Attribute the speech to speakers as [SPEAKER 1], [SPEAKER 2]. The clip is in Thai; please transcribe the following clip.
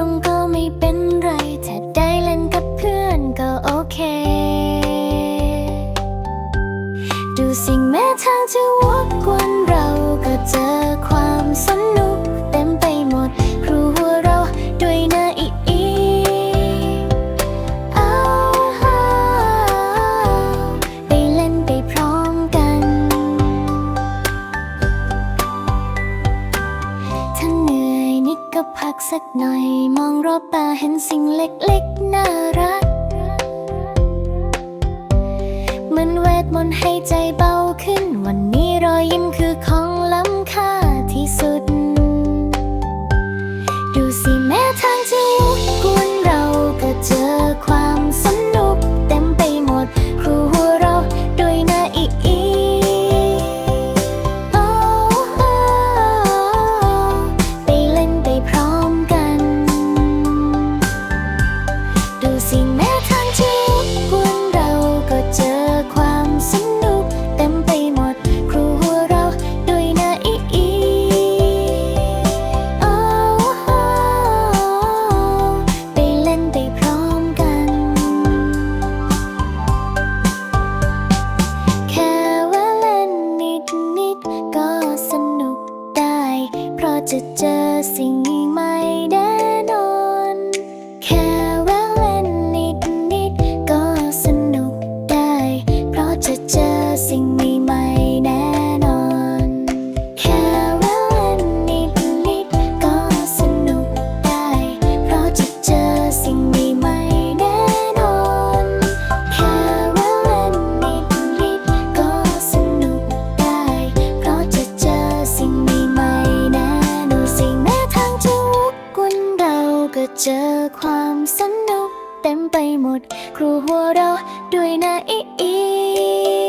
[SPEAKER 1] ตรงก็ไม่เป็นไรแท สักหน่อย มองรอบตาเห็นสิ่งเล็กๆ น่ารัก เหมือนเวทมนต์ให้ใจเบาขึ้น วันนี้รอยยิ้มคือของล้ำค่าที่สุด ดูสิ to just singing my อความสนุกเต็มไปหมด ครูหัวเราด้วยนะอี